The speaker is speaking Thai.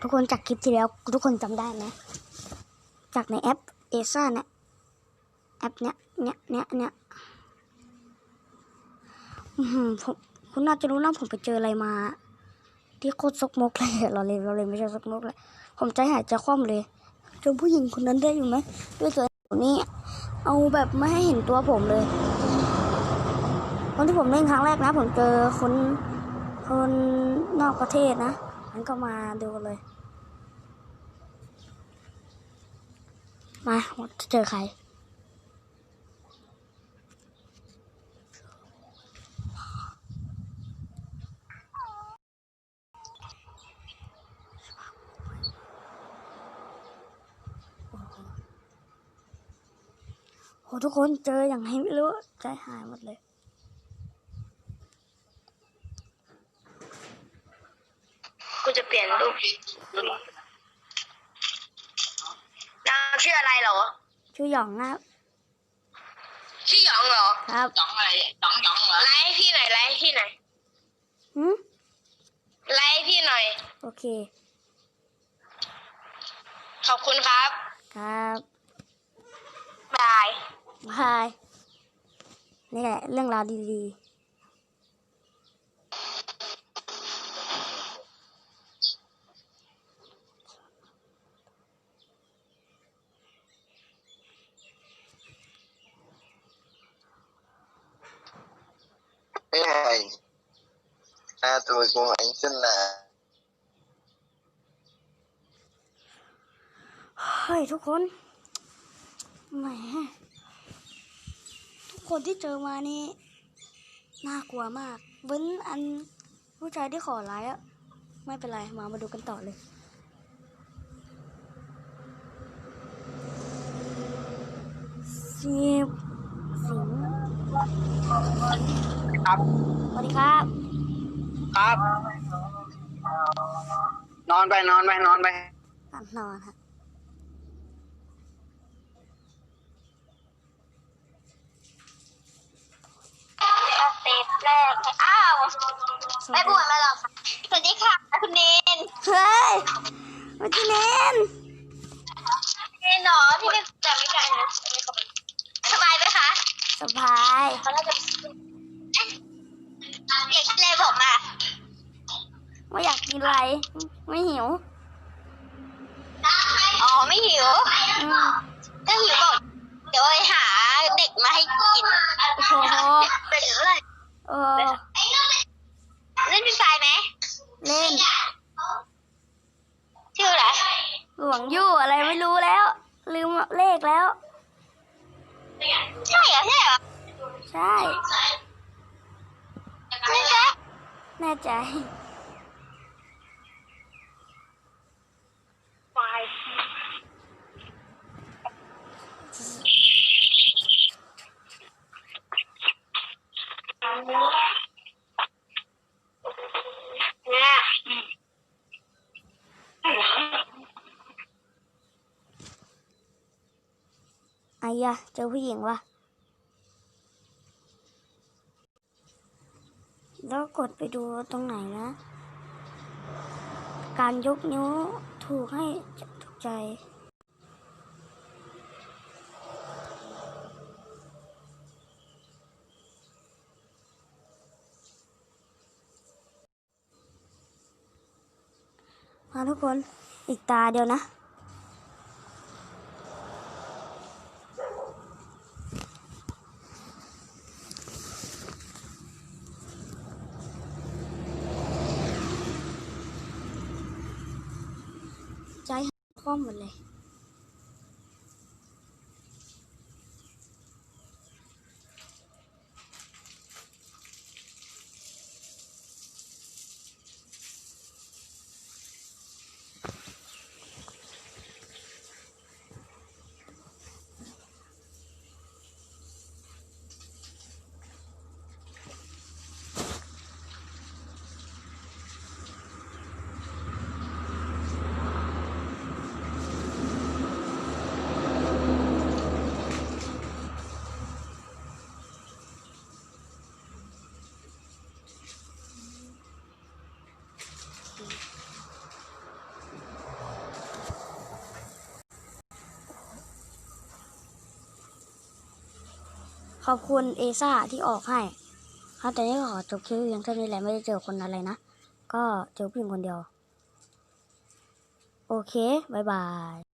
ทุกคนจากคลิปที่แล้ว ทุกคนจำได้ไหมจากในแอปเอซ่าเนี่ยแอปเนี้ยเนี้ยเนี้ยเนี้ยผมคุณน่าจะรู้นะผมไปเจออะไรมา ที่โคตรซกมกเลยเราเลยเราเลยไม่ใช่ซกมกเลยผมใจหายใจคว่ำเลยจอผู้หญิงคนนั้นได้อยู่ไหมด้วยตัวนี้เอาแบบไม่ให้เห็นตัวผมเลยตอนที่ผมเล่นครั้งแรกนะ ผมเจอคนคนนอกประเทศนะมันก็มาดูกันเลย มาเจอใครโหทุกคนเจออย่างให้ไม่รู้ใจหายหมดเลย กูจะเปลี่ยนรูป ชื่ออะไรเหรอ ชื่อหยองนะครับ ชื่อหยองเหรอครับหยองอะไรหยองหยองเหรอไลฟ์ให้พี่หน่อยไลฟ์ให้พี่หน่อยหืมไลฟ์ให้พี่หน่อย โอเค ขอบคุณครับ ครับบายบายนี่แหละเรื่องราวดี Ê hầy À tôi của anh xin là เฮ้ยทุกคนแหมทุกคนที่เจอมานี่น่ากลัวมาก เว้นอันผู้ชายที่ขอไลค์อะไม่เป็นไร มามาดูกันต่อเลย สิบสิง ครับ สวัสดีครับ ครับ นอนไปนอนไปนอนไปก่อนนอนครับเซตแรก อ้าวไม่บวชมาหรอกสวัสดีค่ะ คุณเนน เฮ้ยมาที่เนนเนนเหรอพี่ไม่จำไม่ได้นะสบายไหมคะ สบายเขาน่าจะเอ๊ะอยากกินอะไรบอกมาไม่อยากกินอะไร ไม่หิว อ๋อไม่หิวอืมถ้าหิวบอกเดี๋ยวไปหาเด็กมาให้กินโอ้โหเป็นอะไรเออเล่นฟรีไฟไหมเล่น ชื่ออะไรหลวงยู่อะไรไม่รู้แล้ว ลืมเลขแล้ว ใช่เหรอใช่เหรอใช่ ไม่ใช่แน่ใจ เนี่ย ไอ้ยะเจอผู้หญิงวะแล้วกดไปดูตรงไหนนะ การยกนิ้วถูกให้ถูกใจมาทุกคน อีกตาเดียวนะ កុំម្លេះ อบคุณเอซ่าที่ออกให้ ครับแต่นี้ขอจบคลิปเพียงเท่านี้แหละไม่ได้เจอคนอะไรนะ ก็เจอเพียงคนเดียว โอเคบายบาย